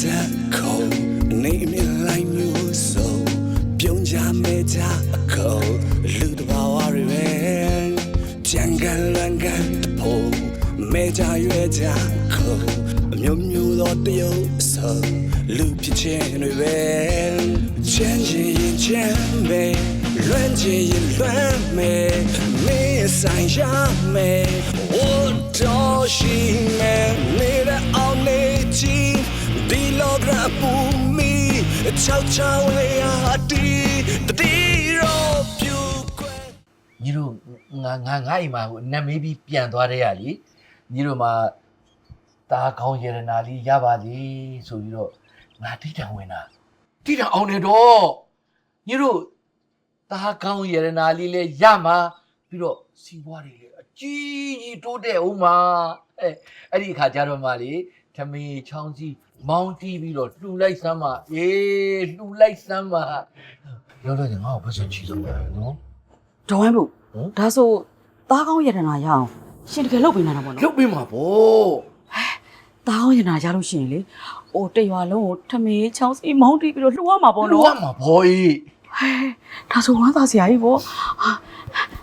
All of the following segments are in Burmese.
ဆက်ခုံနေမြလိုက်မျိုးစုံပြုံးကြမဲကြအခုံလူတဘာဝတွေပဲကြံကန်လန်ကန်တဖို့မဲကြရွယ်ကြခုံအမျိုးမျိုးသောတရုပ်ဆောင်လူဖြစ်ခြင်းတွေပဲချမ်းချင်ရင်ချမ်းမဲလွမ်းချင်ရင်လွမ်းမဲမင်း ဆိုင်ရမဲဝတ်တော်ရှိမဲနေတဲ့အောင်နေချီဒီလောကရပူမီချောက်ချောင်းလေးဟာတီတတိရောပြူကွယ် ညီတို့ငါငါငါအိမ်မှာဟိုနတ်မေးပြီးပြန်သွားတဲ့ရလीညီတို့မှာตาကောင်းရတနာလေးရပါလေဆိုပြီးတော့ငါတိတံဝင်တာတိတံအောင်နေတော့ညီတို့ตาကောင်းရတနာလေးလဲရမှာပြီးတော့ စီးပွားတွေလေအကြီးကြီးတိုးတဲ့ဦးမှာအဲအဲ့ဒီအခါကျတော့မှလေထမင်းချောင်းစီမောင်းတီးပြီးတော့လှူလိုက်စမ်းပါအေးလှူလိုက်စမ်းပါပြောတော့ငါ့ကိုပတ်စံချီဆုံးပါနော်ဒေါ်ဝိုင်းဘူးဟမ်ဒါဆိုသားကောင်းရတနာရအောင်ရှင်တကယ်လုပ်ပေးနေတာပေါ့နော်လုတ်ပေးမှာဗောသားကောင်းရတနာရလို့ရှိရင်လေအိုတရွာလုံးကိုထမင်းချောင်းစီမောင်းတီးပြီးတော့လှူရမှာပေါ့လုနော်တ်ရမှာဗောအေးဟဲဒါဆိုဝမ်းသာစရာကြီးပေါ့ဟာ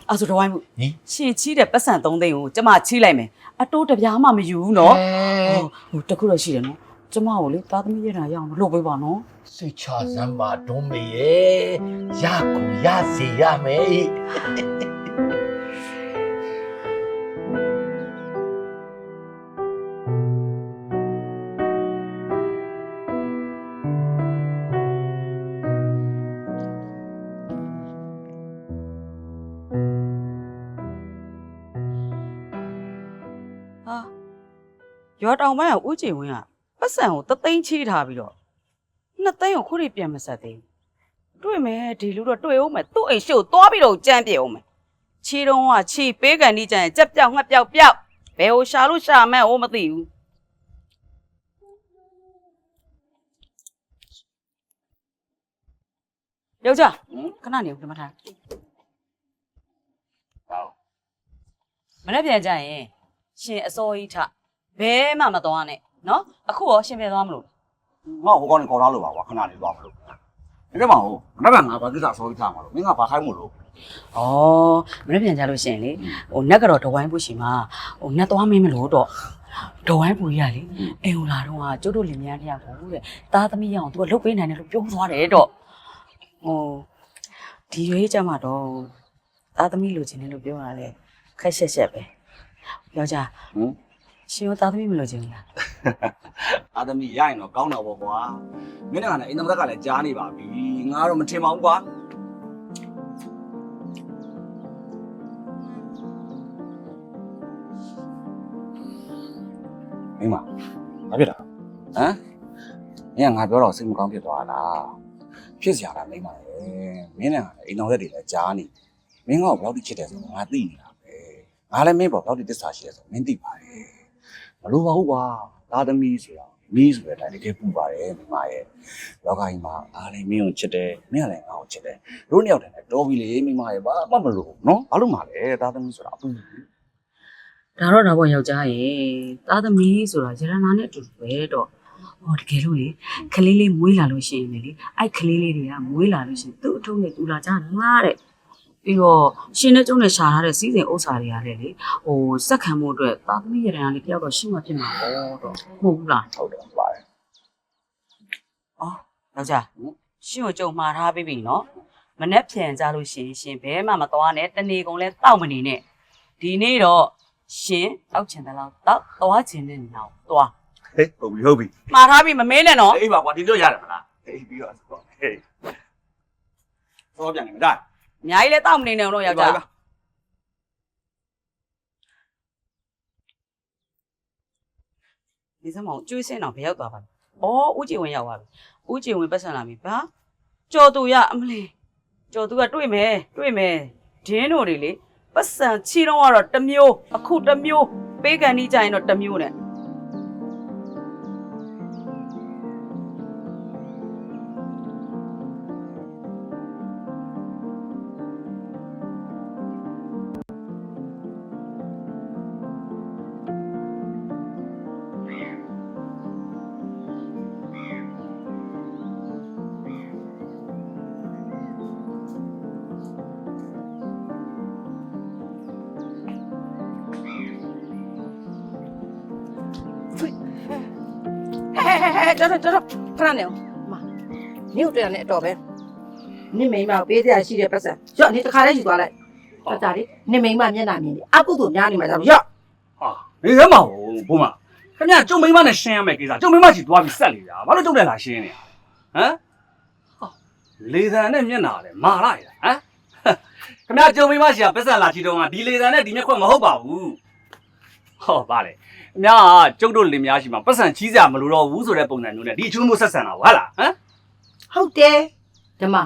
အဲ့ဆိုဒေါ်ဝိုင်းဘူးဟင်ရှင်ချီးတဲ့ပတ်စံ3သိန်းကိုကျမချီးလိုက်မယ်အတိုးတစ်ပြားမှမယူဘူးနော်အဲဟိုဟိုတခုတော့ရှိတယ်နော်ကျမကိုလေသားသမီးရတနာရအောင်လုပ်ပေးပါနော်စိတ်ချစမ်းပါဒုံးမေရဲ့ရကိုရစီရမယ် ရွာတောင်ပိုင်းကဦးကြည်ဝင်းကပတ်စံကိုသသိန်းချီးထားပြီးတော့နှစ်သိန်းကိုခုထိပြန်မဆက်သေးဘူးတွေ့မယ်ဒီလူတော့တွေ့အောင်မယ်သူ့အိမ်ရှို့သွားပြီးတော့ကြမ်းပြေအောင်မယ်ချီတုံးကချီပေးကန်ဒီကြရင်ကြက်ပြောက်ငှက်ပြောက်ပြောက်ဘယ်ဟိုရှာလို့ရှာမဲ့ဟိုမသိဘူးယောက်ျားခဏနေဦးဒီမှာထားမနေ့ပြန်ကြရင်ရှင်အစောကြီးထ ဘဲမှမသွားနဲ့နော်အခုရောရှင်ပြန်သွားမလို့ငါ့ဟိုကောင်းနေခေါ်ထားလို့ပါကွာခဏလေးသွားမလို့ဒီကမှာဟိုမနေ့ကငါဘာကိစ္စဆောပြီးထားမှာလို့မင်းကဘာခိုင်းမို့လို့။ဩမနေ့ပြန်ကြလို့ရှိရင်လေဟိုနက်ကတော့ဒဝိုင်းဖို့ရှိမှာဟိုနက်သွားမင်းမလို့တော့ဒဝိုင်းပူကြီးကလေအိမ်ဟိုလာတော့ကကျုပ်တို့လင်မယားတရားကိုတဲ့သားသမီးရအောင်သူကလုတ်ပေးနိုင်တယ်လို့ပြောသွားတယ်တော့ဟိုဒီရွေးကြမှာတော့သားသမီးလိုချင်တယ်လို့ပြောတာလေခက်ရှက်ရှက်ပဲယောက်ျားဟမ် ရှင်ရောသားသမီးမလိုချင်ဘူးလားအာသမီရရင်တော့ကောင်းတော့ပေါ့ကွာမင်းကလည်းအိမ်သမက်ကလည်းကြားနေပါပြီငါတော့မထင်ပါဘူးကွာမင်းမဘာဖြစ်တာဟမ်မင်းကငါပြောတော့စိတ်မကောင်းဖြစ်သွားလားဖြစ်စရာလားမင်းမလည်းမင်းနဲ့ကလည်းအိမ်တော်ရက်တွေလည်းကြားနေမင်းကဘယ်လောက်ထိချစ်တယ်ဆိုတော့ငါသိနေတာပဲငါလည်းမင်းပေါ့ဘယ်လောက်ထိတစ္ဆာရှိတယ်ဆိုတော့မင်းသိပါတယ် မလိုပါဘူးကွာသားသမီးဆိုတာမီးဆိုတဲ့အတိုင်းတကယ်ပူပါတယ်မိမရဲ့လောကကြီးမှာအားလည်းမင်းကိုချစ်တယ်မင်းကလည်းငါ့ကိုချစ်တယ်တို့နှစ်ယောက်တည်းနဲ့တော်ပြီလေမိမရဲ့ဘာမှမလိုဘူးနော်ဘာလို့မှလဲသားသမီးဆိုတာအပူဒါတော့ဒါပေါ့ယောက်ျားရေသားသမီးဆိုတာရတနာနဲ့အတူတူပဲတော့ဟောတကယ်လို့လေကလေးလေးမွေးလာလို့ရှိရင်လေအဲ့ကလေးလေးတွေကမွေးလာလို့ရှိရင်သူ့အထုံးနဲ့တူလာကြတာငါတဲ့ ပြီးတော့ရှင်နဲ့ကျုံနဲ့ရှာထားတဲ့စီးစိမ်ဥစ္စာတွေကလည်းလေဟိုစက်ခံမှုအတွက်သားသမီးရတနာလေးတယောက်တော့ရှိမှဖြစ်မှာပေါ့တော့မဟုတ်ဘူးလားဟုတ်တယ်ပါတယ်အော်ယောက်ျားရှင်ကိုကြုံမှားထားပြီးပြီနော်မနဲ့ပြန်ကြလို့ရှိရင်ရှင်ဘဲမှမသွားနဲ့တနေကုန်လဲတောက်မနေနဲ့ဒီနေ့တော့ရှင်တောက်ချင်တယ်လို့တောက်သွားချင်တဲ့နေအောင်သွားဟေးဟုတ်ပြီဟုတ်ပြီမှားထားပြီးမမေးနဲ့နော်အေးပါကွာဒီလိုရတယ်မလားအေးပြီးတော့ဟေးသောပြန်နေမဒါ အများကြီးလဲတောက်မနေနဲ့တော့ယောက်ျားဒီစမောင်ကျွေးစင်းတော့ဘယ်ရောက်သွားပါလဲ။အော်ဦးကြည်ဝင်ရောက်သွားပြီ။ဦးကြည်ဝင်ပတ်စံလာပြီ။ဘာ။ကြော်သူရအမလေး။ကြော်သူကတွေ့မယ်တွေ့မယ်။ဒင်းတို့တွေလေပတ်စံချီတော့ကတော့တစ်မျိုးအခုတစ်မျိုးပေးကန်ကြီးကြရင်တော့တစ်မျိုးနဲ့ တော်တော်တော်တော်ခဏနေအောင်မနင့်တို့ရနေအတော်ပဲနင့်မိန်းမကိုပေးစရာရှိတဲ့ပတ်စံရော့နေတခါလေးယူသွားလိုက်တော်ကြလေနင့်မိန်းမမျက်နှာမြင်တယ်အကုသို့များနေမှာကြောက်ရော့ဟာနေစမ်းပါဦးဘုမခင်ဗျာကျုံမိမနဲ့ရှင်းရမယ်ကိစ္စကျုံမိမချီသွားပြီးဆက်လေတာဘာလို့ကျုံတဲ့လာရှင်းနေဟမ်ဟာလေသံနဲ့မျက်နာလေမာလိုက်ဟမ်ခင်ဗျာကျုံမိမရှိကပတ်ဆက်လာချီတော့ကဒီလေသံနဲ့ဒီမျက်ခွက်မဟုတ်ပါဘူး ဟောဗါလေခင်ဗျာကျုပ်တို့လင်များရှိမှာပတ်စံချီးစရာမလိုတော့ဘူးဆိုတဲ့ပုံစံမျိုးနဲ့ဒီအချိုးမျိုးဆက်ဆံတာဟုတ်လားဟမ်ဟုတ်တယ်ဒီမှာ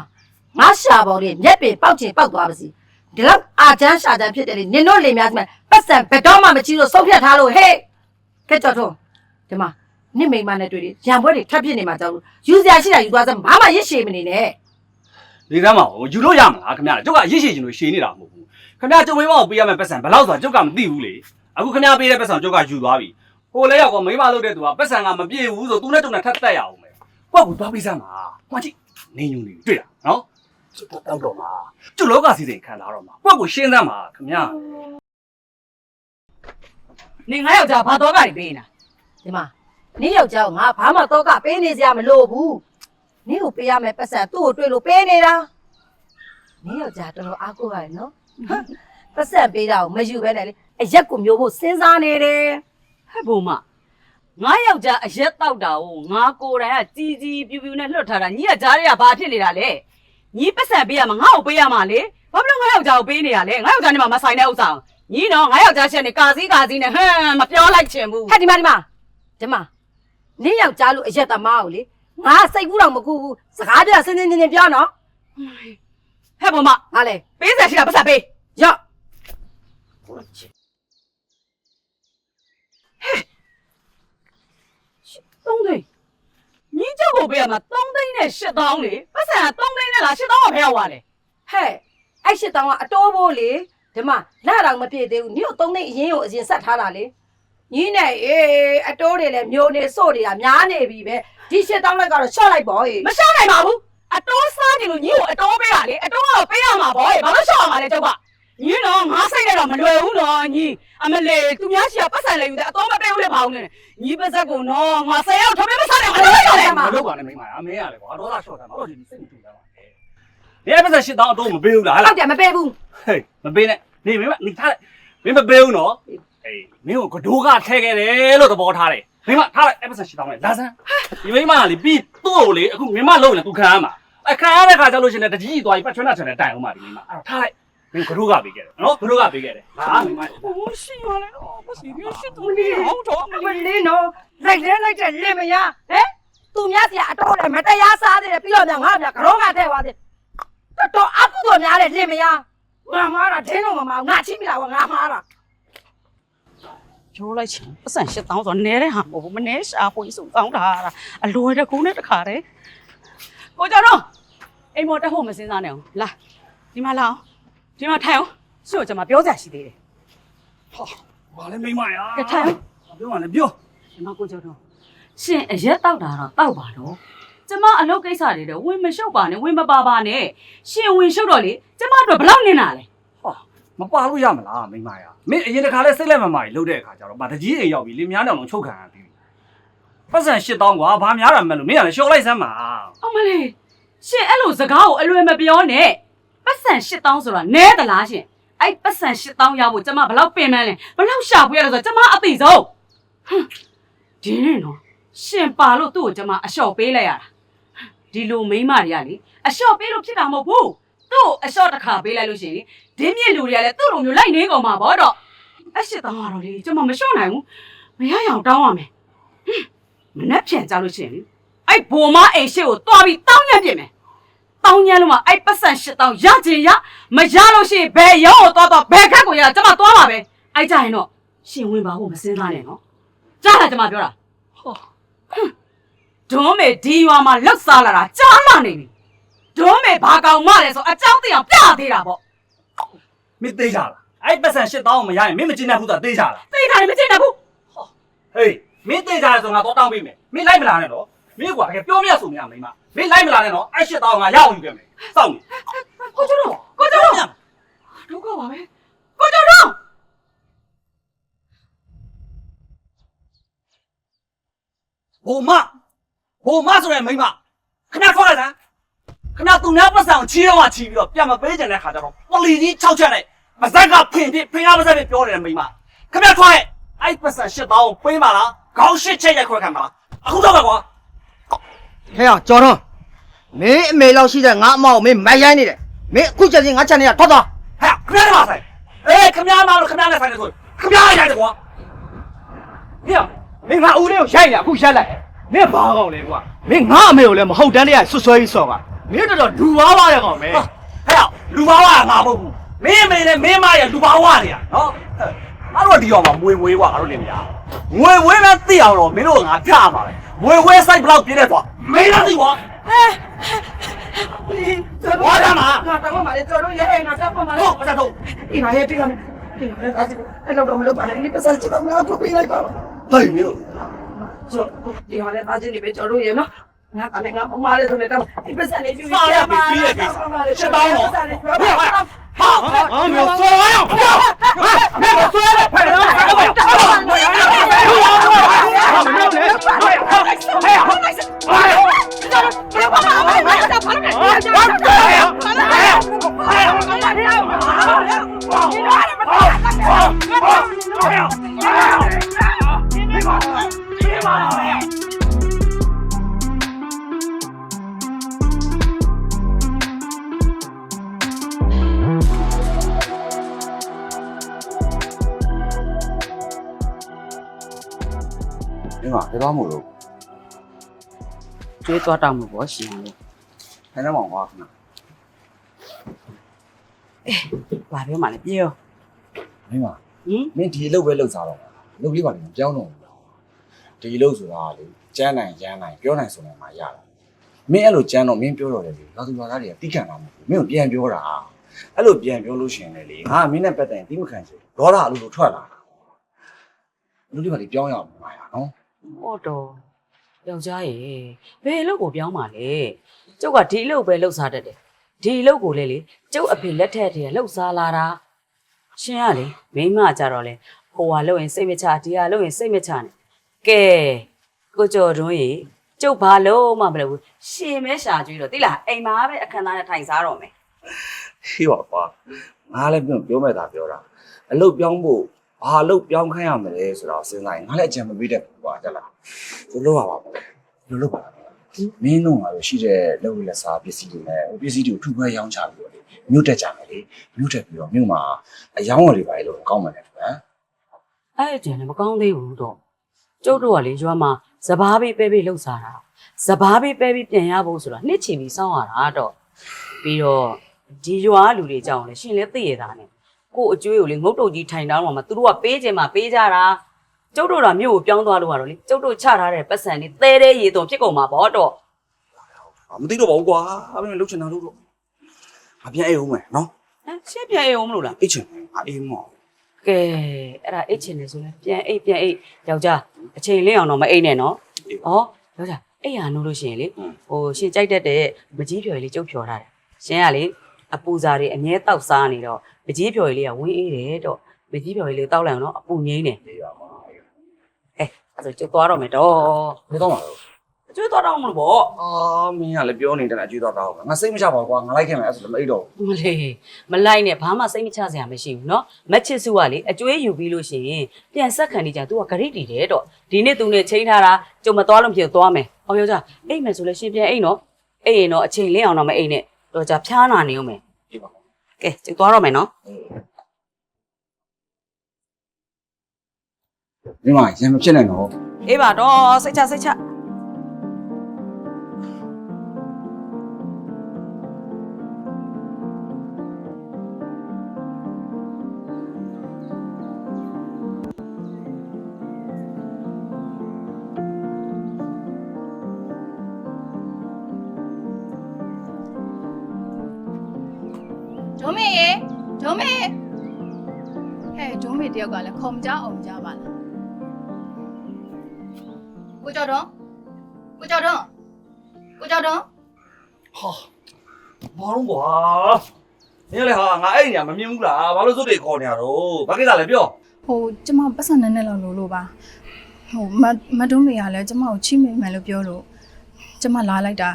ငါရှာပေါ်လေးမျက်ပင်ပေါက်ချင်ပေါက်သွားပါစီဒီလောက်အာချမ်းရှာချမ်းဖြစ်တယ်လေနင်တို့လေများစမယ်ပတ်စံဘယ်တော့မှမချီလို့ဆုံးဖြတ်ထားလို့ဟေးကဲကြောက်တော့ဒီမှာနင့်မိန်းမနဲ့တွေ့တယ်ရံပွဲတွေထပ်ဖြစ်နေမှာကြောက်လို့ယူစရာရှိတာယူသွားစမ်းဘာမှရစ်ရှည်မနေနဲ့လေသမ်းပါဦးယူလို့ရမလားခင်ဗျာကျုပ်ကအရစ်ရှည်ချင်လို့ရှည်နေတာမဟုတ်ဘူးခင်ဗျာကျုံမိမကိုပေးရမယ်ပတ်စံဘယ်လောက်ဆိုတာကျုပ်ကမသိဘူးလေ အခုခင်ဗျာပေးတဲ့ပတ်စံကျုပ်ကယူသွားပြီဟိုလဲရောက်ကမိမလုပ်တဲ့သူကပတ်စံကမပြေဘူးဆိုသူနဲ့ကျုံနဲ့ထပ်တက်ရအောင်မယ်ကိုယ့်ကိုသွားပေးစမ်းပါဟွာကြည့်နေညုံနေတွေ့လားနော်ကျုပ်တော့တော့မှာကျုပ်လောကစီစဉ်ခံလာတော့မှာကိုယ့်ကိုရှင်းစမ်းပါခင်ဗျာနင်ငါယောက်ျားဘာတော့ကပေးနေတာဒီမှာနင့်ယောက်ျားကိုငါဘာမှတော့ကပေးနေစရာမလိုဘူးနင့်ကိုပေးရမယ်ပတ်စံသူ့ကိုတွေ့လို့ပေးနေတာနင့်ယောက်ျားတော်တော်အားကိုးရတယ်နော်ဟမ်ပတ်စံပေးတာကိုမယူပဲနဲ့လေ အရက်ကိုမျိုးဖို့စဉ်းစားနေတယ်ဟဲ့ဘုံမငါယောက်ျားအရက်တောက်တာကိုငါကိုယ်တိုင်ကကြီးကြီးပြူပြူနဲ့လွတ်ထားတာညီကကြားရကဘာဖြစ်နေတာလဲညီပတ်စံပေးရမှာငါ့ကိုပေးရမှာလေဘာဖြစ်လို့ငါယောက်ျားကိုပေးနေရလဲငါယောက်ျားနဲ့မှမဆိုင်တဲ့ဥစ္စာညီတော့ငါယောက်ျားချက်နေကာစီကာစီနဲ့ဟမ်မပြောလိုက်ချင်ဘူးဟဲ့ဒီမှာဒီမှာဒီမှာနင့်ယောက်ျားလို့အရက်သမားကိုလေငါစိတ်ကူးတော့မကူဘူးစကားပြစင်းစင်းချင်းချင်းပြောနော်ဟဲ့ဘုံမဟာလေပေးစရာရှိတာပတ်စံပေးရော့ သုံးသိန်းညီကျောက်ကိုပေးရမှာ3သိန်းနဲ့8တောင်းလေပတ်စံက3သိန်းနဲ့လား8တောင်းကဘယ်ရောက်သွားလဲဟဲ့အဲ့ရှစ်တောင်ကအတိုးဖို့လေဒီမှာလာတော့မပြည့်သေးဘူးနင့်ကိုသုံးသိန်းအရင်ကိုအရင်ဆက်ထားတာလေညီနဲ့အေးအတိုးတွေလည်းမျိုးနေစို့နေတာများနေပြီပဲဒီရှစ်တောင်လိုက်ကတော့ရှော့လိုက်ပေါ့ဟေးမရှောက်နိုင်ပါဘူးအတိုးစားကြည့်လို့ညီကိုအတိုးပေးတာလေအတိုးကတော့ပေးရမှာပေါ့ဘာလို့ရှောက်ရမှာလဲကျောက်က ညီတော့ငါစိတ်နဲ့တော့မလွယ်ဘူးနော်ညီအမလေးသူများရှိကပတ်စံလေယူတဲ့အတိုးမပေးဘူးလေဘာလို့လဲညီပါဇက်ကိုနော်ငါဆယ်ရောက်ထမင်းမစားနဲ့မလုပ်ရနဲ့မလုပ်ပါနဲ့မိမအမေရလေကွာဒေါသရှော့တာမဟုတ်ဒီစိတ်မတူတာပါလေနေပတ်စံရှစ်တောင်းအတော့မပေးဘူးလားဟဟုလားတ်တယ်မပေးဘူးဟေးမပေးနဲ့နေမင်းနေထားလိုက်မင်းမပေးဘူးနော်အေးမင်းကိုကဒိုးကထဲခဲ့တယ်လို့သဘောထားတယ်မင်းမထားလိုက်အဲ့ပတ်စံရှစ်တောင်းလိုက်လာစမ်းဒီမိမကလေပြီးသူ့ကိုလေအခုမင်းမလုံးနေသူခံရမှာအခါရတဲ့ခါကျလို့ရှိရင်တကြီးသွားပြီးပတ်ချွန်းတာချန်တဲ့တိုင်အောင်ပါဒီမိမအဲ့တော့ထားလိုက် မင်းကဒိုးကပေးခဲ့တယ်နော်ကဒိုးကပေးခဲ့တယ်ဟာမိမဟိုရှိရလဲတော့မစီရရှိတော့လေဟောတော့မလေးနော်လိုက်လဲလိုက်တဲ့လင်မယားဟဲ့သူများစီအတိုးလည်းမတရားစားသေးတယ်ပြီးတော့များငါ့များကတော့ငါထဲသွားသေးတော်တော်အကုသို့များတဲ့လင်မယားငါမားတာဒင်းတော့မမအောင်ငါချိမိတာကငါမားတာပြောလိုက်ချင်ပတ်စံရှစ်တောင်းဆိုနဲတဲ့ဟာမဟုတ်ဘူးမနဲရှာဖွေးစုတောင်းတာအလွယ်တကူနဲ့တခါတည်းကိုကြောင့်တော့အိမ်မော်တက်ဖို့မစင်းစားနဲ့အောင်လာဒီမှာလာအောင် ဒီမှာထိုင်အောင်ဆိုကျွန်မပြောစရာရှိသေးတယ်ဘာလဲမိမရကထိုင်အောင်ပြောပါနဲ့ပြောဒီမှာကိုကြောင့်တော့ရှင်အရက်တောက်တာတော့တောက်ပါတော့ကျမအလုပ်ကိစ္စတွေတော့ဝင်မရှုပ်ပါနဲ့ဝင်မပါပါနဲ့ရှင်ဝင်ရှုပ်တော့လေကျမတို့ဘယ်လောက်နင်းတာလဲဟာမပါလို့ရမလားမိမရမင်းအရင်တခါလဲစိတ်လက်မမာကြီးလှုပ်တဲ့အခါကျတော့ဗာတကြီးအိမ်ရောက်ပြီလင်းများတောင်လုံးချုပ်ခံရပြီပတ်စံ၈တောင်းကွာဘာများတာမဲ့လို့မင်းကလည်းရှော့လိုက်စမ်းပါအမလေးရှင်အဲ့လိုစကားကိုအလွယ်မပြောနဲ့ ပတ်စံ၈တောင်းဆိုတာနဲသလားရှင်အဲ့ပတ်စံ၈တောင်းရဖို့ကျမဘယ်လောက်ပင်ပန်းလဲဘယ်လောက်ရှာဖွေရလဲဆိုတော့ကျမအသိဆုံးဟမ်ဒီနေ့နော်ရှင်ပါလို့သူ့ကိုကျမအလျှော့ပေးလိုက်ရတာဒီလိုမိန်းမတွေကလေအလျှော့ပေးလို့ဖြစ်တာမဟုတ်ဘူးသူ့ကိုအလျှော့တစ်ခါပေးလိုက်လို့ရှိရင်လေဒင်းမြင့်လူတွေကလည်းသူ့လိုမျိုးလိုက်နေကုန်မှာပေါ့တော့အရှစ်တောင်းရတော့လေကျမမလျှော့နိုင်ဘူးမရရအောင်တောင်းရမယ်ဟမ်မနှက်ပြန်ကြလို့ရှိရင်လေအဲ့ဘုံမအိမ်ရှိကိုတွားပြီးတောင်းညံ့ပြင်မယ်။ တောင်းညံ့လို့မှအဲ့ပတ်စံရှစ်တောင်းရချင်ရမရလို့ရှိရင်ဘယ်ရောကိုတွားတော့ဘယ်ခက်ကိုရကျမတွားပါပဲ။အဲ့ကြရင်တော့ရှင်ဝင်ပါဖို့မစင်းစားနဲ့နော်။ကြားလားကျမပြောတာ။ဟောဟမ်ဒုံးမေဒီရွာမှာလောက်စားလာတာကြားလာနေပြီ။ဒုံးမေဘာကောင်မလဲဆိုအကြောင်းတရားပြသေးတာပေါ့မင်းသေးကြလားအဲ့ပတ်စံ၈တောင်းမရရင်မင်းမကျင်တဲ့ဘူးဆိုတာသေးကြလား။သိတာလည်းမသိနိုင်ဘူးဟေးမင်းသေးကြတယ်ဆိုငါတော့တောင်းပေးမယ်မင်းလိုက်မလာနဲ့တော့ မင်းကွာတကယ်ပြောမရဆိုမရမိမမင်းလိုက်မလာနဲ့တော့အဲ့၈တောင်းငါရအောင်ယူခဲ့မယ်စောင့်နေ။ကိုကျတော့ကိုကျတော့ဒုက္ခပါပဲ။ကိုကျတော့ဘုံမဟိုမဆိုတဲ့မိန်းမခဏထွက်လိုက်စမ်းခဏသူများပတ်စံကိုချီးတော့ချီးပြီးတော့ပြန်မပေးကြတဲ့ခါကျတော့ပလီကြီး၆ချက်နဲ့ပါဇက်ကဖင်ပြဖင်ရပါဇက်ပြပြောနေတဲ့မိန်းမခဏထွက်ရဲ့အဲ့ပတ်စံ၈တောင်းကိုပေးပါလားခေါင်းရှစ်ချက်ရိုက်ခွဲခံပါလားအခုတော့ပဲကွာ ဟဲ့အောင်ကြော်တော့မင်းအမေလောက်ရှိတဲ့ငါအမောက်မင်းမိုက်ရိုင်းနေတယ်မင်းအခုချက်ချင်းငါချက်နေရထွက်သွားဟဲ့ခဏနေပါဆိုင်အေးခဏနာလို့ခဏနဲ့ဆိုင်နေဆိုခဏရိုက်တယ်ကွာဟဲ့မင်းငါဦးလေးကိုရိုက်နေအခုရက်လိုက်မင်းဘာကောင်လဲကွာမင်းငါအမေကိုလည်းမဟုတ်တန်းတည်းရဆွဆွဲပြီးစော်ပါမင်းတော်တော်ဒူဝါးပါတဲ့ကောင်မင်းဟဲ့လူဘာဝကငါမဟုတ်ဘူးမင်းမင်းနဲ့မင်းမရဲ့လူဘာဝတွေอ่ะနော်အဲ့တော့ဒီရောမှာမွေဝေးကွာငါတို့လင်မယားငွေဝေးမဲ့သိအောင်တော့မင်းတို့ငါပြပါမယ် ငွေဝေးစိုက်ဘလောက်ပြည့်တဲ့သွားမင်းလားသိကွာဝါရမှာငါတော့မှလည်းတော်တော့ရဲငါတော့မှလည်းဟုတ်ပါတော့ဒီမှာရဲ့တိကမယ်ဒီမှာလည်းအဲ့လိုတော့မလုပ်ပါနဲ့ဒီပတ်စံချစ်တော့ငါထုတ်ပေးလိုက်ပါတော့ဟဲ့မင်းတို့ဆိုဒီမှာလည်းအားချင်းနေပဲတော်တော့ရဲနော်ငါကလည်းငါမမလေးဆိုလည်းတော့ဒီပတ်စံလေးပြည့်စားရပြီပြီးရဲ့ကိစ္စချက်တောင်းတော့ဟာဟာအာမျိုးစော်ရအောင်ဖေမင်းမဆွဲနဲ့ဖဲတော့ဖဲ တော့ မင်းကဘယ်တော့မို့လို့ကျွေးသွားတောင်းမှုပေါ့ရှင်လို့ခဏမောင်ကွာခဏဘာပြောမှလဲပြောမင်းကဟင်မင်းဒီအလုပ်ပဲလုပ်စားတော့မှာလုပ်လေးပါလိမ့်မပြောင်းတော့ဘူးဒီအလုပ်ဆိုတာလေကျန်းနိုင်ကျန်းနိုင်ပြောနိုင်ဆိုနိုင်မှာရတာမင်းအဲ့လိုကျန်းတော့မင်းပြောတော့တယ်လေလာသူလာသားတွေကတိခံတာမဟုတ်ဘူးမင်းကိုပြန်ပြောတာအဲ့လိုပြန်ပြောလို့ရှိရင်လေငါမင်းနဲ့ပတ်သက်ရင်တိမခံချင်ဒေါသအလိုလိုထွက်လာတာလူလေးပါလိပြောင်းရအောင်မှာရနော် ဟုတ်တော့ယောက်ျားရေဘယ်အလုပ်ကိုပြောင်းပါလဲကျုပ်ကဒီအလုပ်ပဲလှုပ်စားတတ်တယ်ဒီအလုပ်ကိုလေလေကျုပ်အဖေလက်ထက်တည်းလှုပ်စားလာတာရှင်ကလေမိန်းမကြတော့လေဟိုဟာလှုပ်ရင်စိတ်မချဒီဟာလှုပ်ရင်စိတ်မချနဲ့ကဲကိုကျော်တွန်းရေကျုပ်ဘာလို့မှမလုပ်ဘူးရှင်မဲရှာကြွေးတော့တိလားအိမ်မှာပဲအခန်းသားနဲ့ထိုင်စားတော့မယ်ရှိပါကွာငါလည်းပြောပြောမဲ့တာပြောတာအလုပ်ပြောင်းဖို့ ဘာအလုပ်ပြောင်းခိုင်းရမလဲဆိုတော့စဉ်းစားရင်ငါလည်းအကြံမပေးတတ်ဘူးကွာတက်လားဒီလိုပါပါဒီလိုပါမင်းတို့ငါတို့ရှိတဲ့လုပ်ရလက်စားပစ္စည်းတွေနဲ့ဟိုပစ္စည်းတွေကိုထုခွဲရောင်းချပြီးတော့လေမြို့တက်ကြမယ်လေမြို့တက်ပြီးတော့မြို့မှာအယောင်းဝယ်တွေပါလေလို့ကောင်းမှန်းတယ်ဗျာအဲ့ဒီလည်းမကောင်းသေးဘူးတော့ကျုပ်တို့ကလေရွာမှာစဘာပေးပဲပေးလှုပ်စားတာစဘာပေးပဲပေးပြန်ရဖို့ဆိုတာနှစ်ချီပြီးစောင်းရတာတော့ပြီးတော့ဒီရွာလူတွေကြောင့်လေရှင်လည်းသိရတာနဲ့ ကို့အကျွေးကိုလေငုတ်တုတ်ကြီးထိုင်တောင်းတော့မှသူတို့ကပေးခြင်းမှပေးကြတာကျုပ်တို့ကမြို့ကိုပြောင်းသွားလို့ကတော့လေကျုပ်တို့ချထားတဲ့ပတ်စံလေးတဲတဲရေသွန်ဖြစ်ကုန်မှာပေါ့တော့မသိတော့ပါဘူးကွာအမေလှုပ်ချင်တာလို့တော့ငါပြန်အေးဦးမယ်နော်ဟမ်ရှင်းပြန်အေးအောင်မလို့လားအေးချင်ငါအေးမော့ကဲအဲ့ဒါအိတ်ချင်နေဆိုလဲပြန်အိတ်ပြန်အိတ်ယောက်ျားအချိန်လေးအောင်တော့မအိတ်နဲ့နော်အေးဩယောက်ျားအိတ်ရနိုးလို့ရှိရင်လေอืมဟိုရှင်ကြိုက်တတ်တဲ့မကြီးဖြော်လေးကျုပ်ဖြော်ထားတယ်ရှင်ကလေ အပူစားတွေအမြဲတောက်စားနေတော့ပကြီးပြော်ကြီးလေးကဝင်းအေးတယ်တော့ပကြီးပြော်ကြီးလေးတောက်လိုက်အောင်တော့အပူငိမ့်တယ်အဲအဲ့ဒါကျသွားတော့မယ်တော့မင်းတော့မှာလို့အကျွေးသွားတော့မလို့ပေါ့အာမင်းကလည်းပြောနေတယ်အကျွေးသွားတော့ငါစိတ်မချပါဘူးကွာငါလိုက်ခင်မယ်အဲ့ဆိုလည်းမအိတ်တော့ဘူးမလေးမလိုက်နဲ့ဘာမှစိတ်မချစရာမရှိဘူးနော်မချစ်စုကလေအကျွေးယူပြီးလို့ရှိရင်ပြန်ဆက်ခံနေကြ तू ကဂရိတီတယ်တော့ဒီနေ့ तू နဲ့ချိန်ထားတာကြုံမသွားလို့မဖြစ်သွားမယ်ဟောပြောကြအိတ်မယ်ဆိုလို့ရှင်ပြန်အိတ်နော်အိတ်ရင်တော့အချိန်လင်းအောင်တော့မအိတ်နဲ့ တော့ကြဖျားနာနေဦးမယ်ဒီပါကဲကျုပ်သွားတော့မယ်နော်မင်းမရံမဖြစ်နဲ့တော့အေးပါတော့စိတ်ချစိတ်ချ ဒုံးမေဟဲ့ဒုံးမေတယောက်ကလည်းခုံကြအောင်ကြပါလားကိုကျော်တော့ကိုကျော်တော့ကိုကျော်တော့ဟာဘာလို့ကွာမင်းလည်းဟာငါအဲ့ညာမမြင်ဘူးလားဘာလို့စွတ်တွေခေါ်နေရတော့ဘာကိစ္စလဲပြောဟိုကျမပတ်စံနဲ့နဲ့လောက်လို့လို့ပါဟိုမမဒုံးမေကလည်းကျမကိုချိမိမယ်လို့ပြောလို့ကျမလာလိုက်တာ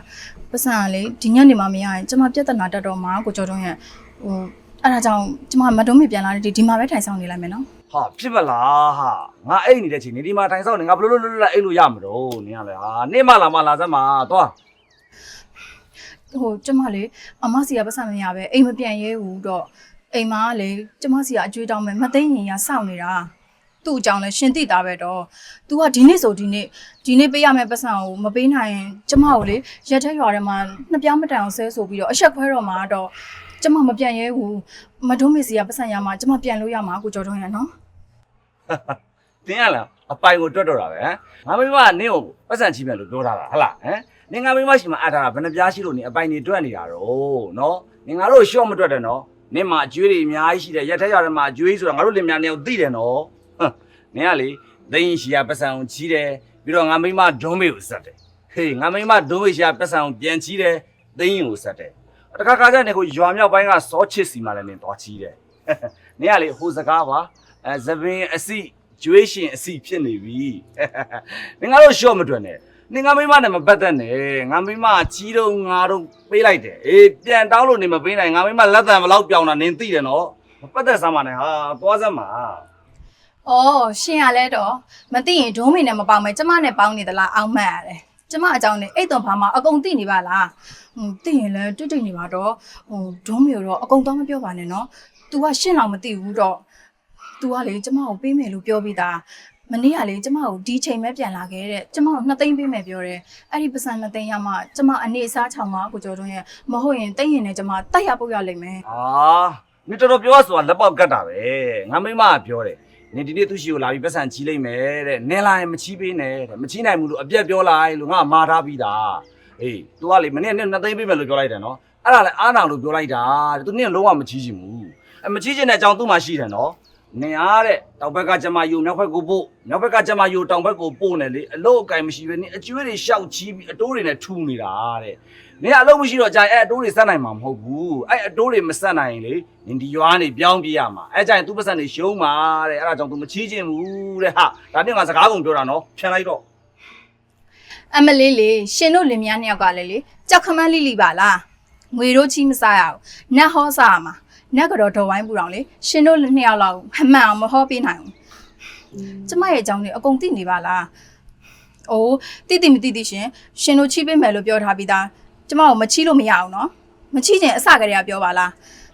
ပတ်စံကလေဒီညနေမှမရရင်ကျမပြဿနာတက်တော့မှာကိုကျော်တုံးရဲ့ဟို အဲ့ဒါကြောင့်ကျမမတုံးမိပြန်လာတဲ့ဒီဒီမှာပဲထိုင်ဆောင်နေလိုက်မယ်နော်ဟာဖြစ်မလားဟာငါအိတ်နေတဲ့ချိန်နေဒီမှာထိုင်ဆောင်နေငါဘလို့လို့လို့အိတ်လို့ရမလို့နင်ကလေဟာနေမလာမလာစမ်းပါသွားဟိုကျမလေအမစီကပတ်စံမရပဲအိမ်မပြန်ရဲဘူးတော့အိမ်မှာကလေကျမစီကအကျွေးတောင်းမယ်မသိရင်ရစောင့်နေတာသူ့အကြောင်းလဲရှင်းသိတာပဲတော့ तू ကဒီနေ့ဆိုဒီနေ့ဒီနေ့ပေးရမယ့်ပတ်စံကိုမပေးနိုင်ရင်ကျမကိုလေရက်ထက်ရွာထဲမှာနှစ်ပြောင်းမတန်အောင်ဆဲဆိုပြီးတော့အဆက်ခွဲတော့မှာတော့ ကျမမပြန်ရဲဘူးမဒုံးမေစီကပတ်စံရမှာကျမပြန်လို့ရမှာကိုကျော်တုံးရနော်တင်းရလားအပိုင်ကိုတွတ်တော့တာပဲဟမ်ငါမိမကနင့်ကိုပတ်စံချီမယ်လို့ပြောတာလားဟဟလားဟမ်နင်ငါမိမရှိမှအပ်ထားတာဘယ်နှပြားရှိလို့နင်အပိုင်နေတွက်နေတာတော့နော်နင်ငါတို့ရှော့မတွက်တယ်နော်နင်မှာအကျွေးတွေအများကြီးရှိတယ်ရက်ထက်ရတယ်မှာအကျွေးဆိုတာငါတို့လင်မယားနေကိုသိတယ်နော်ဟမ်နင်ကလေသိရင်ရှိရပတ်စံကိုချီးတယ်ပြီးတော့ငါမိမဒုံးမေကိုစက်တယ်ဟေးငါမိမဒုံးမေရှိရပတ်စံကိုပြန်ချီးတယ်သိရင်ကိုစက်တယ် တခါခါကျနေကိုရွာမြောက်ပိုင်းကစောချစ်စီမှလည်းနင်သွားချီးတယ်နင်ကလေဟိုစကားပါအဲသပင်အစီကျွေးရှင်အစီဖြစ်နေပြီနင်ငါတို့ရှော့မတွက်နဲ့နင်ငါမိမနဲ့မပတ်သက်နဲ့ငါမိမကကြီးတော့ငါတော့ပေးလိုက်တယ်အေးပြန်တောင်းလို့နေမပေးနိုင်ငါမိမလက်တံဘလောက်ပြောင်းတာနင်သိတယ်နော်မပတ်သက်စမ်းပါနဲ့ဟာသွားစမ်းပါ။အော်ရှင်ရလဲတော့မသိရင်ဒုံးမေနဲ့မပေါင်းမဲကျမနဲ့ပေါင်းနေသလားအောက်မှတ်ရတယ်။ ကျမအကြောင်းနဲ့အိတ်သွန်ဖာမှာအကုန်သိနေပါလား။ဟွန်းသိရင်လည်းတွေ့တွေ့နေပါတော့ဟိုဒုံးမေတော့အကုန်တော့မပြောပါနဲ့နော်။ तू ကရှင်းအောင်မသိဘူးတော့။ तू ကလေကျမကိုပေးမယ်လို့ပြောပြီးသား။မနေ့ကလေကျမကိုဒီချိန်ပဲပြန်လာခဲ့တဲ့ကျမကိုနှစ်သိန်းပေးမယ်ပြောတယ်အဲ့ဒီပစံနှစ်သိန်းရမှကျမအနေအစားချောင်းမှာကိုကျော်တွန်းရဲ့မဟုတ်ရင်သိန်းရင်လည်းကျမတိုက်ရပုတ်ရလိမ့်မယ် ဟာနင်တော်တော်ပြောဆိုတာလက်ပေါက်ကတ်တာပဲငါမိမကပြောတယ် နင်ဒီနေ့သူ့ရှိကိုလာပြီးပတ်စံချီးလိုက်မယ်တဲ့နင်လာရင်မချီးပေးနဲ့တဲ့မချီးနိုင်ဘူးလို့အပြက်ပြောလိုက်လို့ငါမာထားပြီးသားအေး तू ကလေမနေ့ကနှစ်သိန်းပေးမယ်လို့ပြောလိုက်တယ်နော်အဲ့ဒါလည်းအားနာလို့ပြောလိုက်တာတဲ့ तू နင်လုံးဝမချီးချင်ဘူးအမချီးချင်တဲ့အကြောင်းသူ့မှာရှိတယ်နော် နင်အားတဲ့တောင်ဘက်ကကျမယူမြောက်ဘက်ကိုပို့မြောက်ဘက်ကကျမယူတောင်ဘက်ကိုပို့နေလေအလို့အကင်မရှိပဲနင်အကျွေးတွေရှောက်ချီးပြီးအတိုးတွေနဲ့ထူနေတာတဲ့နင်ကအလုပ်မရှိတော့ကြာရင်အဲ့အတိုးတွေဆက်နိုင်မှာမဟုတ်ဘူးအဲ့အတိုးတွေမဆက်နိုင်ရင်လေနင်ဒီရွာနေပြောင်းပြရမှာအဲ့ကြရင်သူ့ပတ်စံတွေရှုံးမှာတဲ့အဲ့ဒါကြောင့် तू မချီးချင်ဘူးတဲ့ဟာဒါနဲ့ငါစကားကုန်ပြောတာနော်ဖြန်လိုက်တော့အမလေးလေရှင်တို့လင်မယားနှစ်ယောက်ကလည်းလေကြောက်ခမန်းလိလိပါလားငွေတို့ချီးမစားရအောင်နတ်ဟောစားရမှာ နတ်ကတော့ဒေါ်ဝိုင်းပူတော်လေရှင်တို့နှစ်ယောက်လောက်မမှန်အောင်မဟောပေးနိုင်ဘူးကျမရဲ့အကြောင်းတွေအကုန်သိနေပါလားအိုးတိတိမတိတိရှင်ရှင်တို့ချီးပေးမယ်လို့ပြောထားပြီးသားကျမကိုမချီးလို့မရအောင်နော်မချီးချင်အစကတည်းကပြောပါလား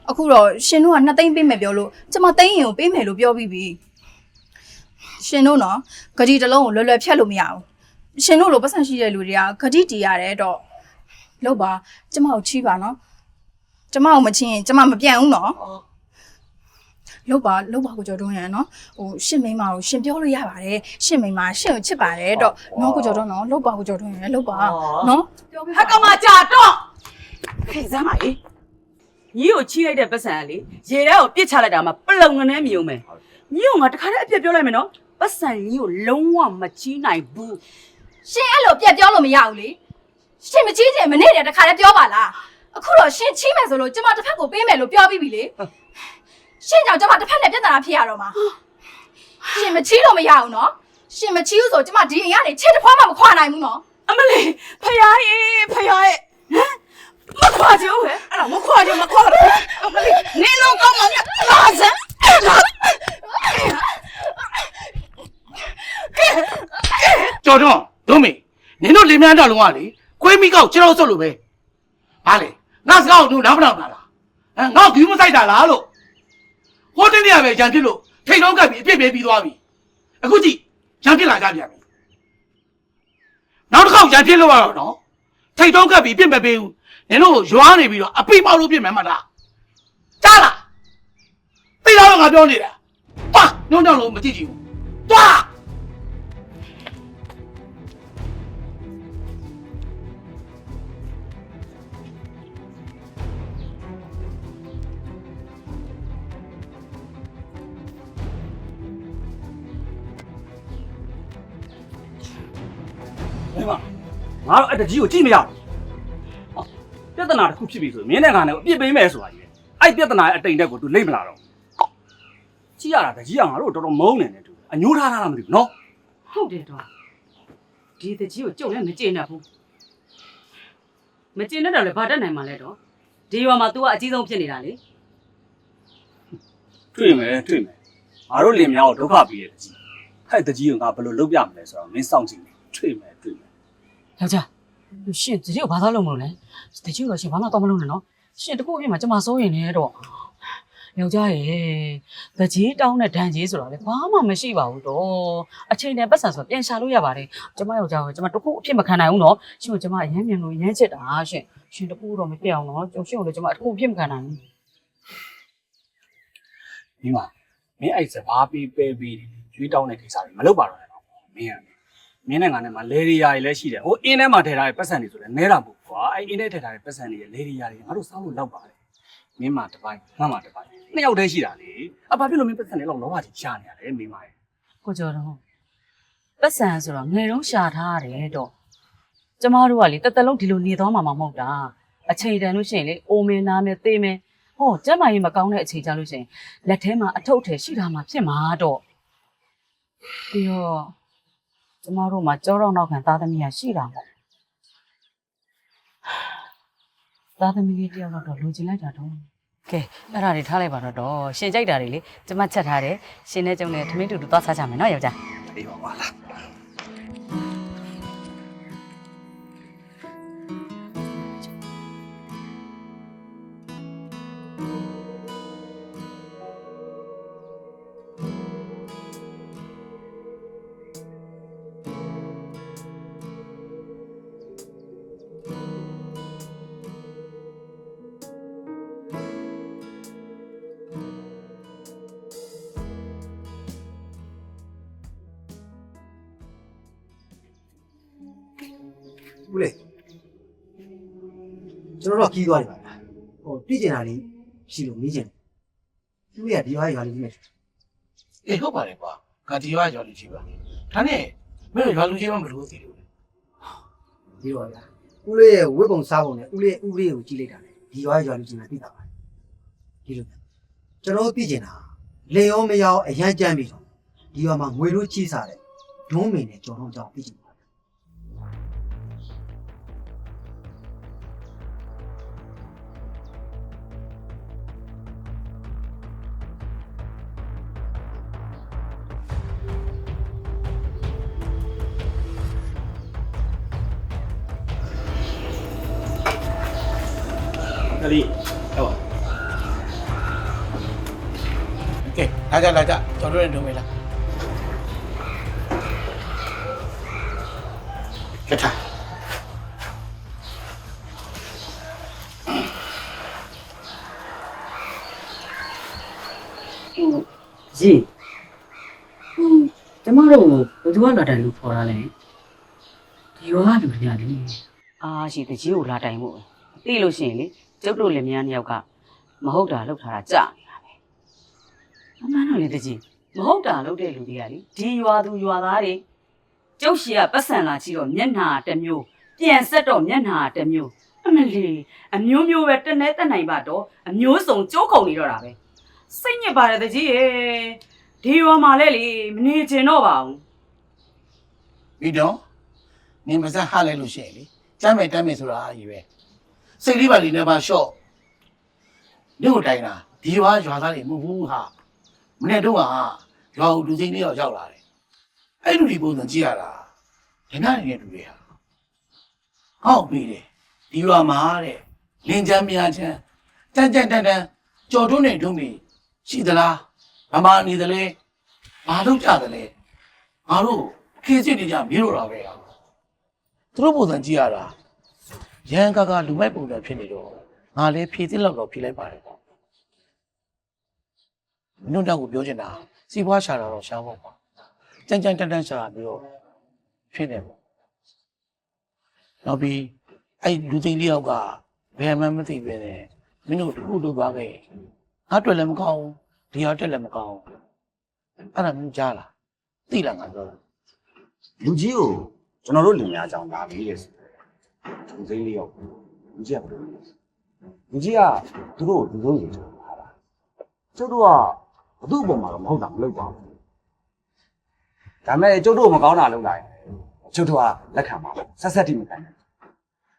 အခုတော့ရှင်တို့ကနှစ်သိန်းပေးမယ်ပြောလို့ကျမသိန်းရင်ကိုပေးမယ်လို့ပြောပြီးပြီရှင်တို့နော်ဂတိတစ်လုံးကိုလွယ်လွယ်ဖြတ်လို့မရဘူးရှင်တို့လိုပတ်စံရှိတဲ့လူတွေကဂတိတီရတယ်တော့လို့ပါကျမကိုချီးပါနော် ကျမကိုမချီးရင်ကျမမပြန်ဘူးနော်လို့ပါလို့ပါကိုကျော်တွန်းရနော်ဟိုရှင့်မိန်းမကိုရှင်ပြောလို့ရပါတယ်ရှင့်မိန်းမရှင့်ကိုချစ်ပါတယ်တော့နော်ကိုကျော်တွန်းနော်လို့ပါကိုကျော်တွန်းရလို့ပါနော်ပြောပြပါဟာကောင်မကြာတော့ခေစမ်းပါလေညီကိုချီးလိုက်တဲ့ပတ်စံကလေရေထဲကိုပြစ်ချလိုက်တာမှပလုံငနဲ့မြုံမယ်ညီကိုငါတခါတည်းအပြစ်ပြောလိုက်မယ်နော်ပတ်စံညီကိုလုံးဝမချီးနိုင်ဘူးရှင်အဲ့လိုပြက်ပြောလို့မရဘူးလေရှင်မချီးချင်မနေ့တည်းတခါတည်းပြောပါလား အခုတော့ရှင်ချီးမယ်ဆိုလို့ကျမတစ်ဖက်ကိုပေးမယ်လို့ပြောပြီးပြီလေရှင်ကြောင့်ကျမတစ်ဖက်နဲ့ပြဿနာဖြစ်ရတော့မှာရှင်မချီးလို့မရဘူးနော်ရှင်မချီးဘူးဆိုကျမဒီအိမ်ကနေချက်တစ်ဖွားမှမခွာနိုင်ဘူးနော်အမလေးဖယားရေဖယားရေဟမ်မခွာကြဘူးဟဲ့အဲ့ဒါမခွာကြဘူးမခွာဘူးအမလေးနင်းလုံးကောင်းမှမြတ်လာစမ်းကြော်တော့ဒုံးမေနင်တို့လင်မယားတော်လုံးကလေခွေးမိကောက်ခြေတော်ဆုပ်လို့ပဲဟာလေ ငါစကားကိုတို့နားမနာဘူးလားဟမ်ငါ့ကိုဂူးမဆိုင်တာလားလို့ဟိုတင်းနေရပဲကြံဖြစ်လို့ထိတ်တော့ကပ်ပြီးအပြစ်ပေးပြီးသွားပြီအခုကြည့်ကြံဖြစ်လာကြပြန်ပြီနောက်တစ်ခေါက်ကြံဖြစ်လို့ရတော့နော်ထိတ်တော့ကပ်ပြီးပြစ်မပေးဘူးနင်တို့ရွာနေပြီးတော့အပိပေါက်လို့ပြစ်မယ်မှတ်လားကြားလားသိတော့ငါပြောနေတာပါညွန့်တော့လို့မကြည့်ကြည့်ဘူးသွား ငါတို့အဲ့တကြီးကိုကြည့်မရဘူးဟောပြဿနာတစ်ခုဖြစ်ပြီဆိုရင်မင်းနဲ့ငါနဲ့ကိုအပြစ်ပေးမယ်ဆိုတာကြီးပဲအဲ့ပြဿနာရဲ့အတိမ်တက်ကို तू လိမ့်မလာတော့ကြည့်ရတာတကြီးကငါတို့တော်တော်မုန်းနေတယ်သူအညိုးထားတာလားမသိဘူးနော်ဟုတ်တယ်တော့ဒီတကြီးကိုကြုံလည်းမကျေနပ်ဘူးမကျင်တော့လည်းဘာတက်နိုင်မှာလဲတော့ဒီရွာမှာ तू ကအကြီးဆုံးဖြစ်နေတာလေတွေ့မယ်တွေ့မယ်ငါတို့လင်မြောက်ကိုဒုက္ခပေးတဲ့တကြီးဟဲ့တကြီးကငါဘယ်လိုလုပ်ပြမလဲဆိုတော့မင်းစောင့်ကြည့်နေတွေ့မယ်တွေ့မယ် ယောက်ျားရှင်တကြီးကိုဘာသာလုပ်မလို့လဲတကြီးကိုရှင်ဘာမှတော့မလုပ်နဲ့နော်ရှင်တခုအပြင်မှာကျမစိုးရင်လည်းတော့ယောက်ျားရဲ့တကြီးတောင်းတဲ့ဒဏ်ကြီးဆိုတာလေဘာမှမရှိပါဘူးတော့အချိန်နဲ့ပတ်စံဆိုပြန်ရှာလို့ရပါတယ်ကျမယောက်ျားကိုကျမတခုအဖြစ်မခံနိုင်ဘူးနော်ရှင်ကိုကျမအရင်မြန်လို့ရမ်းချစ်တာရှင်ရှင်တခုတော့မပြတ်အောင်နော်ကျုံရှင်ကိုလည်းကျမတခုအဖြစ်မခံနိုင်ဘူးဒီမှာမင်းအဲ့စဘာပေးပေးပြီးကျွေးတောင်းတဲ့ကိစ္စတွေမလုပ်ပါတော့နဲ့တော့မင်းက မင်းနဲ့ငါနဲ့မှလေရီယာတွေလည်းရှိတယ်ဟိုအင်းထဲမှာထည့်ထားတဲ့ပတ်စံတွေဆိုလည်းနဲတာမဟုတ်ဘူးကွာအဲ့အင်းထဲထည့်ထားတဲ့ပတ်စံတွေရဲ့လေရီယာတွေငါတို့စောင်းလို့လောက်ပါတယ်မင်းမှတစ်ပိုင်းငါမှတစ်ပိုင်းနှစ်ယောက်တည်းရှိတာလေအဘာဖြစ်လို့မင်းပတ်စံတွေလောက်လောဘကြီးရှာနေရလဲမင်းမရဲ့ကိုကျော်တော့ပတ်စံဆိုတော့ငယ်တုန်းရှာထားရတယ်တော့ကျမတို့ကလေတစ်သက်လုံးဒီလိုနေသွားမှာမဟုတ်တာအချိန်တန်လို့ရှိရင်လေအိုမင်းနားမယ်သေမယ်ဟောကျမကြီးမကောင်းတဲ့အချိန်ကြလို့ရှိရင်လက်ထဲမှာအထုပ်ထဲရှိတာမှဖြစ်မှာတော့ပြီးတော့ ကျမတို့မှာကြောတော့နောက်ခံသားသမီးကရှိတာပေါ့သားသမီးလေးတယောက်တော့လိုချင်လိုက်တာတော့ကဲအဲ့ဒါတွေထားလိုက်ပါတော့တော့ရှင်ကြိုက်တာတွေလေကျမချက်ထားတယ်ရှင်နဲ့ကျုံနဲ့ထမင်းတူတူသွားစားကြမယ်နော်ယောက်ျားအေးပါပါလား ဦးလေကျွန်တော်တို့ကကြီးသွားနေပါလားဟိုပြည့်ကျင်တာလေးရှိလို့မေးကျင်တယ်ဦးလေးကဒီရွာရွာလေးကြီးနဲ့အေးဟုတ်ပါတယ်ကွာငါဒီရွာကြော်လူကြီးပါဒါနဲ့မင်းတို့ရွာလူကြီးမှမလို့သေးဘူးဒီရွာဗျာဦးလေးရဲ့ဝိပုံစားပုံနဲ့ဦးလေးဦးလေးကိုကြည့်လိုက်တာလေဒီရွာရွာလေးကြီးနဲ့သိတာပါဒီလိုကျွန်တော်တို့ပြည့်ကျင်တာလေရောမရောအရန်ကြမ်းပြီတော့ဒီရွာမှာငွေလို့ချီးစားတယ်ဒုံးမင်းနဲ့ကြော်တော့ကြောင်ပြည့်ကျင် ပါ ကလေးဟောโอเคလာကြလာကြကျွန်တော်တို့လည်းဒုံမေးလားကထား ကြီးဟိုကျမတို့ဘယ်သူကလာတိုင်လို့ခေါ်တာလဲဒီရွာကလူတွေကလေအာရှိတကြီးကိုလာတိုင်ဖို့သိလို့ရှိရင်လေ ကျုပ်တို့လင်မယားနှစ်ယောက်ကမဟုတ်တာလောက်ထားတာကြာနေတာပဲအမှန်တော့လေတကြီးမဟုတ်တာလောက်တဲ့လူတွေကလေဒီရွာသူရွာသားတွေကျုပ်ရှိကပတ်စံလာချီတော့မျက်နှာတစ်မျိုးပြန်ဆက်တော့မျက်နှာတစ်မျိုးအမလီအမျိုးမျိုးပဲတနေတက်နိုင်ပါတော့အမျိုးစုံကြိုးကုန်နေတော့တာပဲစိတ်ညစ်ပါတယ်တကြီးရေဒီရွာမှာလဲလေမနေချင်တော့ပါဘူးပြီးတော့နင်မစဟားလဲလို့ရှိရင်လေကျမ်းမဲ့တမ်းမဲ့ဆိုတာအကြီးပဲ စိတ်လေးပါလေးနဲ့ပါရှော့ညို့တိုင်းတာဒီရွာရွာသားတွေမဟုတ်ဘူးဟာမနေ့တော့ကရွာဦးလူချင်းလေးရောက်ရောက်လာတယ်အဲ့လူဒီပုံစံကြည့်ရတာဒနာနေတဲ့လူတွေဟာဟောက်ပြီးတယ်ဒီရွာမှာတဲ့လင်းချမ်းမြားချမ်းတန်တန်တန်တန်ကြော်တွန်းနေတွန်းနေရှိသလားမမနေသလဲဘာလုပ်ကြသလဲငါတို့ခေစစ်နေကြမြေလို့တာပဲသူတို့ပုံစံကြည့်ရတာ ရန်ကာကလူမိုက်ပုံစံဖြစ်နေတော့ငါလည်းဖြည့်သိလောက်တော့ဖြည့်လိုက်ပါတယ်ပေါ့မင်းတို့တောက်ကိုပြောချင်တာစီးပွားရှာတာတော့ရှားဖို့ပေါ့ကြမ်းကြမ်းတန်းတန်းရှာတာပြီးတော့ဖြစ်နေပေါ့နောက်ပြီးအဲ့လူသိန်းလေးယောက်ကဘယ်မှမသိပဲနဲ့မင်းတို့တစ်ခုလုပ်သွားခဲ့ငါတွေ့လည်းမကောင်းဘူးဒီဟာတက်လည်းမကောင်းဘူးအဲ့ဒါမျိုးကြားလားသိလားငါပြောတာလူကြီးကိုကျွန်တော်တို့လင်မယားကြောင့်လာပြီးတယ်ဆိုတော့ လူစိမ်းလေးရောက်လူကြီးကဘယ်လိုလဲလူကြီးကသူတို့ကိုလူဆုံးရင်ကျွန်တော်လာတာကျုပ်တို့ကဘသူ့အပေါ်မှာတော့မဟုတ်တာမလုပ်ပါဘူးဒါမဲ့ကျုပ်တို့မကောင်းတာလုပ်လိုက်ကျုပ်တို့ကလက်ခံပါဆက်ဆက်တိမခံနဲ့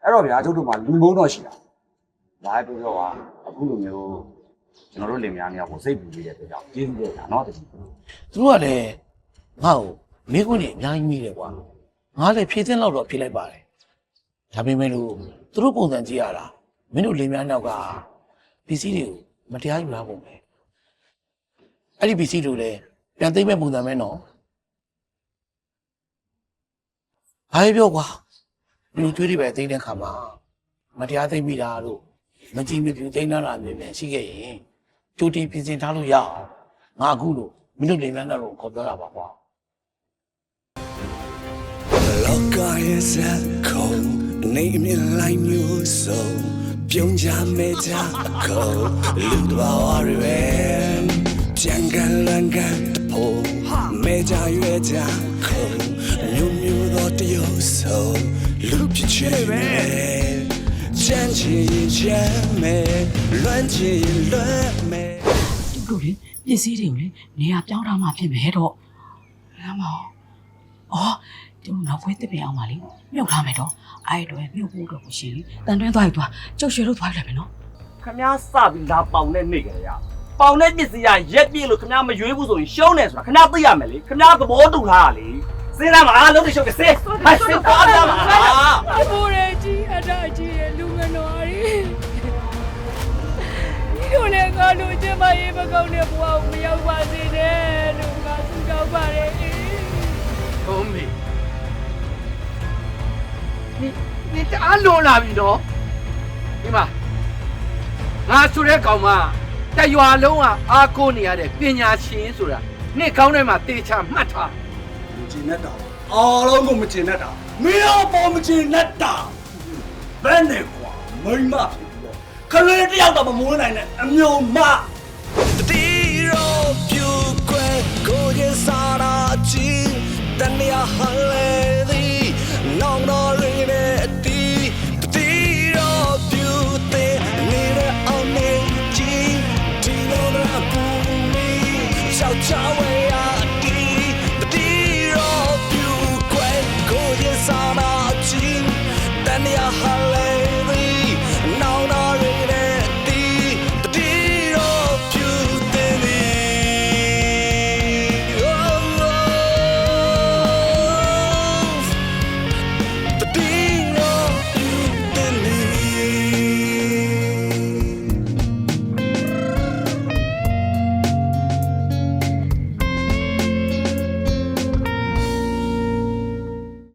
အဲ့တော့ဗျာကျုပ်တို့မှာလူမုံတော့ရှိတာဒါပြောပြောပါအခုလိုမျိုးကျွန်တော်တို့လင်မယားများကိုစိတ်ပူပေးတဲ့အတွက်ကြောင့်ကျေးဇူးတင်တာနော်တကြီးသူတို့ကလည်းငါ့ကိုမိခွန်းနေအများကြီးမိတယ်ကွာငါလည်းဖြည့်သိမ်းလောက်တော့ဖြည့်လိုက်ပါတယ် ဒါပေမဲ့လို့သူတို့ပုံစံကြည့်ရတာမင်းတို့လင်မယားနောက်ကပစ္စည်းတွေကိုမတရားယူလာပုံပဲအဲ့ဒီပစ္စည်းတွေလည်းပြန်သိမ်းမဲ့ပုံစံပဲနော်ဘာပဲပြောကွာလူတွေတွေပဲသိမ်းတဲ့ခါမှာမတရားသိမ်းမိတာတို့မကြည့်မပြူသိမ်းလာတာမျိုးပဲရှိခဲ့ရင်ကြိုတင်ပြင်ဆင်ထားလို့ရအောင်ငါအခုလို့မင်းတို့လင်မယားနောက်ကိုခေါ်ပြောတာပါကွာလောကရဲ့စက် ခုံနေမြင်လိုက်မျိုးစုံပြုံးကြမဲကြအခုလူတော်ဝရပဲကြံကန်လန်ကန်တဖို့မဲကြရွယ်ကြခုံမျိုးမျိုးသောတရုပ်ဆုံးလူဖြစ်ချင်ပဲချမ်းချင်ချမ်းမဲလွမ်းချင်လွမ်းမဲသူတို့လေပစ္စည်းတွေကိုလေနေရာပြောင်းထားမှဖြစ်မယ်တော့လမ်းမအောင်အော် သူတို့နောက်ခွေးတစ်ပင်အောင်ပါလေမြုပ်ထားမယ်တော့အဲ့တော့မြုပ်ဖို့တော့ကိုရှင်လေတန်တွဲသွားပြီသွားကျုပ်ရွှေလို့သွားလိုက်မယ်နော်ခမားစပြီးလာပေါင်တဲ့နေကြရပေါင်တဲ့ပစ္စည်းကရက်ပြည့်လို့ခမားမရွေးဘူးဆိုရင်ရှုံးတယ်ဆိုတာခမားသိရမယ်လေခမားသဘောတူထားတာလေစေးလာမှာလုံးတရှုပ်ကစေးဟာစေးသွားတာမှာအဖိုးရဲကြီးအတားကြီးရဲ့လူငယ်တော်ရီဒီလိုနဲ့ငါတို့ကျမရေးမကောင်းတဲ့ဘဝကိုမရောက်ပါစေနဲ့လို့ငါဆုတောင်းပါတယ် နင်နင်တအားလွန်လာပြီနော်ဒီမှာငါဆိုတဲ့ကောင်မတရွာလုံးကအားကိုးနေရတဲ့ပညာရှင်ဆိုတာနင့်ကောင်းထဲမှာတေချာမှတ်ထားမကျင်တတ်တာအားလုံးကိုမကျင်တတ်တာမင်းအပေါ်မကျင်တတ်တာဘယ်နဲ့ကွာမိမဖြစ်ပြီးတော့ခလေးတယောက်တော့မမိုးနိုင်နဲ့အမျိုးမတီရောပြူခွဲကိုရစားရာချီတန်မြာဟာ